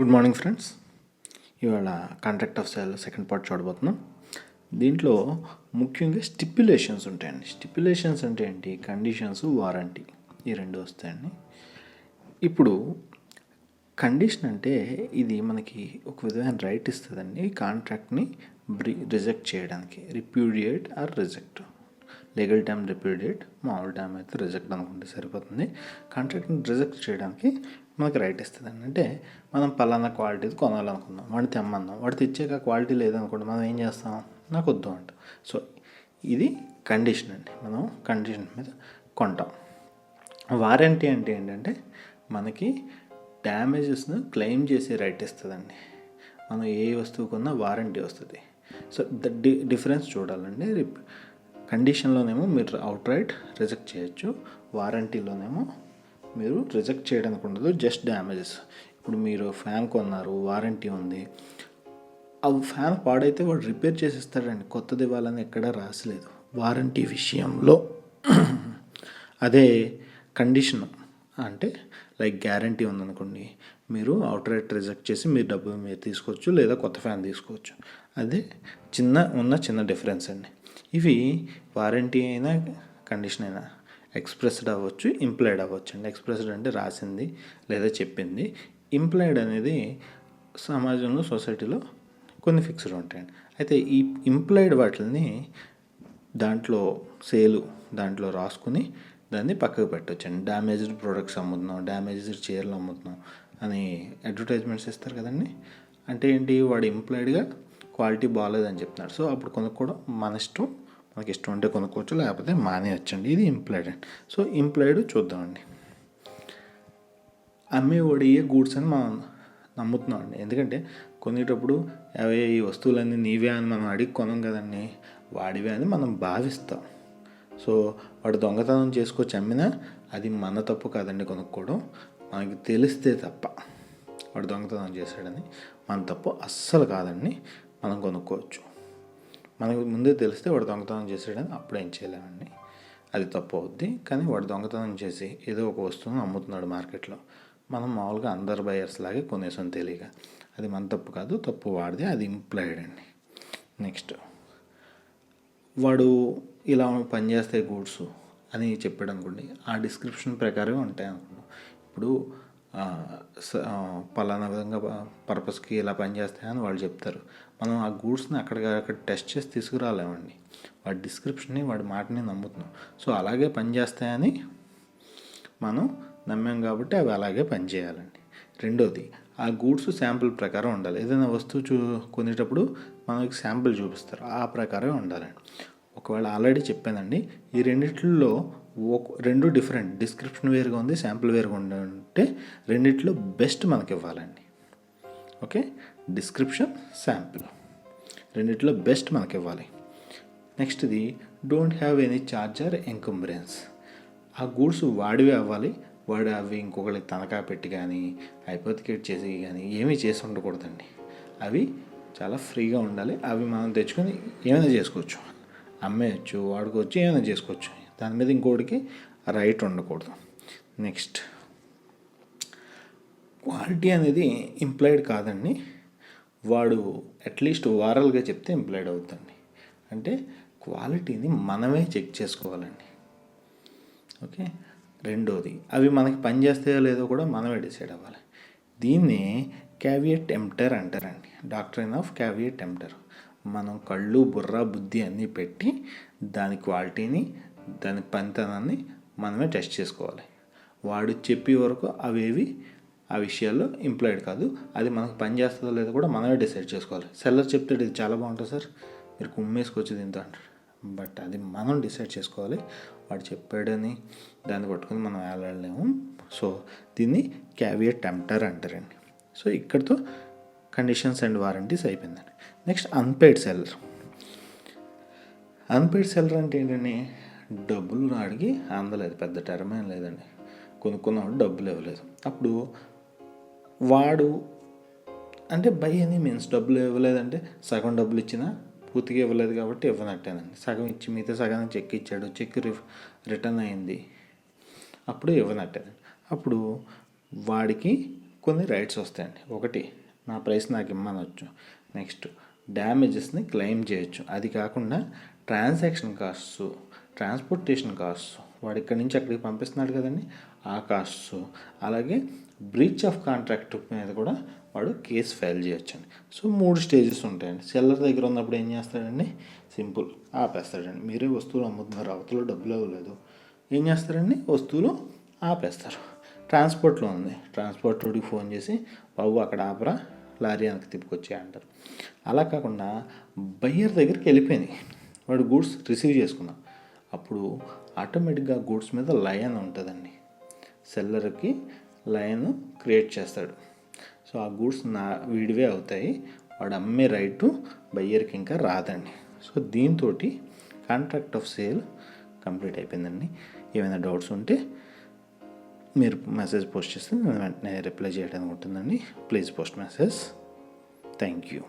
Good morning friends. ఇవాళ contract of sale second part చూడబోతున్నాం. దీంట్లో ముఖ్యంగా స్టిప్యులేషన్స్ ఉంటాయండి. స్టిప్యులేషన్స్ అంటే ఏంటి? కండిషన్స్ వారంటీ ఈ రెండు వస్తాయండి. ఇప్పుడు కండిషన్ అంటే ఇది మనకి ఒక విధమైన రైట్ ఇస్తుందండి. కాంట్రాక్ట్ని రిజెక్ట్ చేయడానికి. Repudiate or reject legal time repudiate మామూలు టైం అయితే రిజెక్ట్ అనుకుంటే సరిపోతుంది. కాంట్రాక్ట్ని రిజెక్ట్ చేయడానికి మనకి రైట్ ఇస్తుంది. అంటే మనం పలానా క్వాలిటీ కొనాలనుకుందాం. వాడిని తెమ్మన్నాం వాడు తెచ్చాక క్వాలిటీ లేదనుకోండి మనం ఏం చేస్తాం? నాకు వద్దు అంట. సో ఇది కండిషన్ అండి. మనం కండిషన్ మీద కొంటాం. వారంటీ అంటే ఏంటంటే మనకి డ్యామేజెస్ను క్లెయిమ్ చేసే రైట్ ఇస్తుందండి. మనం ఏ వస్తువు కొన్నా వారంటీ వస్తుంది. సో ద డి డిఫరెన్స్ చూడాలండి. రిప్ కండిషన్లోనేమో మీరు అవుట్ రైట్ రిజెక్ట్ చేయొచ్చు వారంటీలోనేమో మీరు రిజెక్ట్ చేయడానికి ఉండదు జస్ట్ డ్యామేజెస్ ఇప్పుడు మీరు ఫ్యాన్ కొన్నారు వారంటీ ఉంది. ఆ ఫ్యాన్ పాడైతే వాడు రిపేర్ చేసిస్తాడండి. కొత్తది ఇవ్వాలని ఎక్కడా రాసలేదు. వారంటీ విషయంలో అదే కండిషన్ అంటే లైక్ గ్యారంటీ ఉందనుకోండి మీరు అవుట్ రైట్ రిజెక్ట్ చేసి మీరు డబ్బులు మీరు తీసుకోవచ్చు లేదా కొత్త ఫ్యాన్ తీసుకోవచ్చు. అదే చిన్న ఉన్న చిన్న డిఫరెన్స్ అండి. ఇవి వారంటీ అయినా కండిషన్ అయినా ఎక్స్ప్రెస్డ్ అవ్వచ్చు ఇంప్లాయిడ్ అవ్వచ్చు అండి. ఎక్స్ప్రెస్డ్ అంటే రాసింది లేదా చెప్పింది. ఇంప్లాయిడ్ అనేది సమాజంలో సొసైటీలో కొన్ని ఫిక్స్డ్ ఉంటాయండి. అయితే ఈ ఇంప్లాయిడ్ వాటిని దాంట్లో సేలు దాంట్లో రాసుకుని దాన్ని పక్కకు పెట్టొచ్చండి. డ్యామేజ్డ్ ప్రొడక్ట్స్ అమ్ముతున్నాం డ్యామేజ్డ్ చీరలు అమ్ముతున్నాం అని అడ్వర్టైజ్మెంట్స్ ఇస్తారు కదండి. అంటే ఏంటి? వాడు ఇంప్లాయిడ్గా క్వాలిటీ బాగాలేదని చెప్తున్నాడు. సో అప్పుడు కొనుక్కోవడం మన ఇష్టం. మనకి ఇష్టం ఉంటే కొనుక్కోవచ్చు లేకపోతే మానేయచ్చండి. ఇది ఇంప్లాయిడ్ అండి. సో ఇంప్లాయిడ్ చూద్దామండి. అమ్మే ఏ గూడ్స్ అని మనం నమ్ముతున్నాం అండి ఎందుకంటే కొనేటప్పుడు అవే ఈ వస్తువులన్నీ నీవే అని మనం అడిగి కొనం కదండి. వాడివే అని మనం భావిస్తాం. సో వాడు దొంగతనం చేసుకొచ్చి అమ్మినా అది మన తప్పు కాదండి కొనుక్కోవడం. మనకి తెలిస్తే తప్ప. వాడు దొంగతనం చేశాడని మన తప్పు అస్సలు కాదండి. మనం కొనుక్కోవచ్చు. మనకు ముందే తెలిస్తే వాడు దొంగతనం చేసాడని అప్పుడు ఏం చేయలేమండి. అది తప్పు అవుద్ది. కానీ వాడు దొంగతనం చేసి ఏదో ఒక వస్తువును అమ్ముతున్నాడు మార్కెట్లో. మనం మామూలుగా అందరు బయర్స్ లాగే కొనేసాం తెలియక అది మన తప్పు కాదు తప్పు వాడిదే అది ఇంప్లాయిడ్ అండి. నెక్స్ట్ వాడు ఇలా పనిచేస్తాయి గూడ్స్ అని చెప్పాడు అనుకోండి ఆ డిస్క్రిప్షన్ ప్రకారం ఉంటాయి అనుకున్నాం ఇప్పుడు స- పలానా విధంగా పర్పస్కి ఇలా పనిచేస్తాయని వాళ్ళు చెప్తారు. మనం ఆ గూడ్స్ని అక్కడికి అక్కడ టెస్ట్ చేసి తీసుకురాలేమండి వాడి డిస్క్రిప్షన్ని వాడి మాటని నమ్ముతున్నాం. సో అలాగే పనిచేస్తాయని మనం నమ్మాం కాబట్టి అవి అలాగే పనిచేయాలండి రెండోది ఆ గూడ్స్ శాంపుల్ ప్రకారం ఉండాలి. ఏదైనా వస్తువు చూ కొనేటప్పుడు మనకి శాంపుల్ చూపిస్తారు. ఆ ప్రకారమే ఉండాలండి. ఒకవేళ ఆల్రెడీ చెప్పానండి ఈ రెండిట్లో ఒక రెండు డిఫరెంట్. డిస్క్రిప్షన్ వేరుగా ఉంది శాంపుల్ వేరుగా ఉంటే రెండిట్లో బెస్ట్ మనకి ఇవ్వాలండి ఓకే? Description sample. రెండిట్లో బెస్ట్ మనకి ఇవ్వాలి నెక్స్ట్ది don't have any charger encumbrance ఆ గూడ్స్ వాడివే అవ్వాలి. వాడు అవి ఇంకొకరికి తనఖా పెట్టి కానీ హైపోతికేట్ చేసి కానీ ఏమీ చేసి ఉండకూడదండి. అవి చాలా ఫ్రీగా ఉండాలి. అవి మనం తెచ్చుకొని ఏమైనా చేసుకోవచ్చు. అమ్మేయచ్చు వాడుకోవచ్చు ఏమైనా చేసుకోవచ్చు. దాని మీద ఇంకోటికి రైట్ ఉండకూడదు. నెక్స్ట్ క్వాలిటీ అనేది ఇంప్లాయిడ్ కాదండి. వాడు అట్లీస్ట్ ఓవరాల్గా చెప్తే ఇంప్లాయిడ్ అవుతుంది అంటే క్వాలిటీని మనమే చెక్ చేసుకోవాలండి. ఓకే? రెండోది అవి మనకి పని చేస్తాయో లేదో కూడా మనమే డిసైడ్ అవ్వాలి. దీన్ని క్యావియట్ ఎంప్టర్ అంటారండి. డాక్టరైన్ ఆఫ్ క్యావియట్ ఎంటర్ మనం కళ్ళు బుర్ర బుద్ధి అన్నీ పెట్టి దాని క్వాలిటీని దాని పనితనాన్ని మనమే టెస్ట్ చేసుకోవాలి. వాడు చెప్పే వరకు అవేవి ఆ విషయాల్లో ఇంప్లాయిడ్ కాదు. అది మనకు పని చేస్తుందో లేదో కూడా మనమే డిసైడ్ చేసుకోవాలి. సెల్లర్ చెప్తాడు ఇది చాలా బాగుంటుంది సార్. మీరు కుమ్మేసుకొచ్చి దీంతో అంటాడు బట్ అది మనం డిసైడ్ చేసుకోవాలి. వాడు చెప్పాడని దాన్ని పట్టుకొని మనం వెళ్ళలేము. సో దీన్ని క్యావియర్ టెంప్టర్ అంటారండి. సో ఇక్కడితో కండిషన్స్ అండ్ వారంటీస్ అయిపోయిందండి. Next unpaid seller unpaid seller అంటే ఏంటండి? డబ్బులు అడిగి అందలేదు. పెద్ద టర్మ్ ఏం లేదండి. కొనుక్కున్నవాడు డబ్బులు ఇవ్వలేదు. అప్పుడు వాడు అంటే బై ఎనీ మీన్స్ డబ్బులు ఇవ్వలేదంటే సగం డబ్బులు ఇచ్చినా పూర్తిగా ఇవ్వలేదు కాబట్టి ఇవ్వనట్టేనండి. సగం ఇచ్చి మిగతా సగానికి చెక్ ఇచ్చాడు చెక్ రిటర్న్ అయింది. అప్పుడు ఇవ్వనట్టేనండి అప్పుడు వాడికి కొన్ని రైట్స్ వస్తాయండి. ఒకటి నా ప్రైస్ నాకు ఇమ్మనొచ్చు. నెక్స్ట్ డ్యామేజెస్ని క్లెయిమ్ చేయొచ్చు. అది కాకుండా ట్రాన్సాక్షన్ కాస్ట్స్ ట్రాన్స్పోర్టేషన్ కాస్ట్స్. వాడు ఇక్కడి నుంచి అక్కడికి పంపిస్తున్నాడు కదండి ఆ కాస్ట్స్. అలాగే బ్రీచ్ ఆఫ్ కాంట్రాక్ట్ మీద కూడా వాడు కేసు ఫైల్ చేయొచ్చండి. సో మూడు స్టేజెస్ ఉంటాయండి. సెల్లర్ దగ్గర ఉన్నప్పుడు ఏం చేస్తాడండి? సింపుల్ ఆపేస్తాడండి. మీరే వస్తువులు అమ్ముతున్నారు అవతల డబ్బులు అవ్వలేదు ఏం చేస్తారండి? వస్తువులు ఆపేస్తారు. ట్రాన్స్పోర్ట్లో ఉంది. ట్రాన్స్పోర్టర్కి ఫోన్ చేసి బాబు అక్కడ ఆపరా లారీ వెనక్కి తిప్పుకొచ్చే అంటారు. అలా కాకుండా బయ్యర్ దగ్గరికి వెళ్ళిపోయింది వాడు గూడ్స్ రిసీవ్ చేసుకున్నాం. అప్పుడు ఆటోమేటిక్గా గూడ్స్ మీద లయన్ ఉంటుందండి. సెల్లర్కి లైన్ క్రియేట్ చేస్తాడు. సో ఆ గూడ్స్ నా వీడివే అవుతాయి. వాడు అమ్మే రైటు బయ్యర్కి ఇంకా రాదండి. సో దీంతో కాంట్రాక్ట్ ఆఫ్ సేల్ కంప్లీట్ అయిపోయిందండి. ఏమైనా డౌట్స్ ఉంటే మీరు మెసేజ్ పోస్ట్ చేస్తే నేను వెంటనే రిప్లై చేయడానికి ఉంటుందండి. Please post message. Thank you.